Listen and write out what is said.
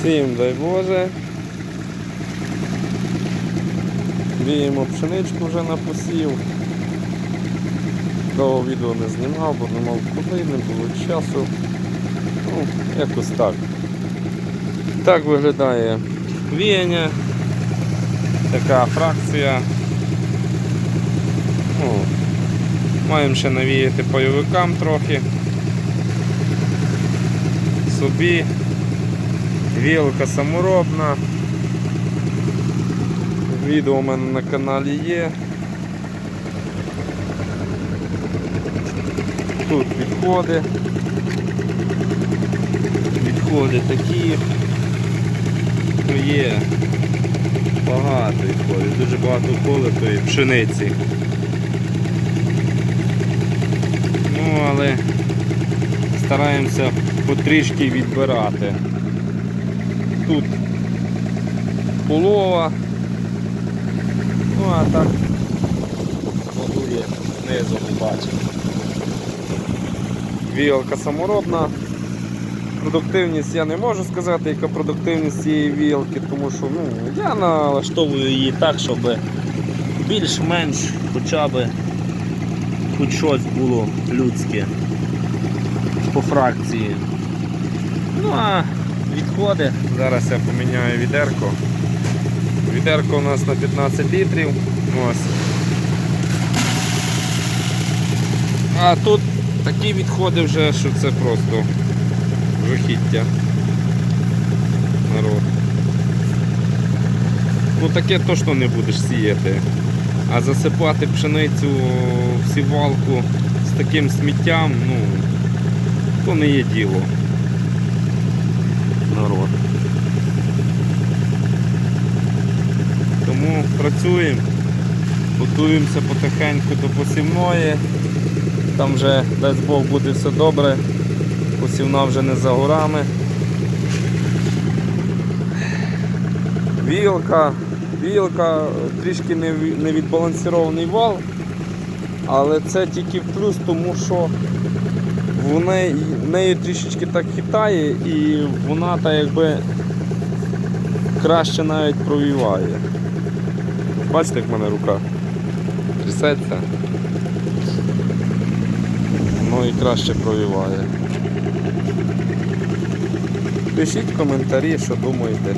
Всім дай Боже. Віємо пшеничку вже на посів. Довго відео не знімав, бо не мав куди, не було часу. Ну, якось так. Так виглядає віяння. Така фракція. Ну, маємо ще навіяти пайовикам трохи. Собі. Вілка саморобна. Відео у мене на каналі є. Тут відходи. Відходи такі. Ну є. Багато відходів, дуже багато колотої пшениці. Ну, але стараємося потрішки відбирати. Тут полова. Ну а так годує знизу ми бачимо. Вілка саморобна. Продуктивність я не можу сказати, яка продуктивність цієї вілки, тому що ну, я налаштовую її так, щоб більш-менш хоча б хоч щось було людське по фракції. Ну а відходи, зараз я поміняю відерко. Відерко у нас на 15 літрів. Ось. А тут такі відходи вже, що це просто жахіття. Народ. Ну таке точно не будеш сіяти. А засипати пшеницю в сівалку з таким сміттям, ну, то не є діло. Народ. Тому працюємо, готуємося потихеньку до посівної. Там вже, дасть Бог, буде все добре. Посівна вже не за горами. Вілка, вілка, трішки не ві- не відбалансований вал, але це тільки в плюс, тому що в неї, в неї трішечки так хитає і вона так якби краще навіть провіває. Бачите, як в мене рука трясеться. Ну і краще провіває. Пишіть коментарі, що думаєте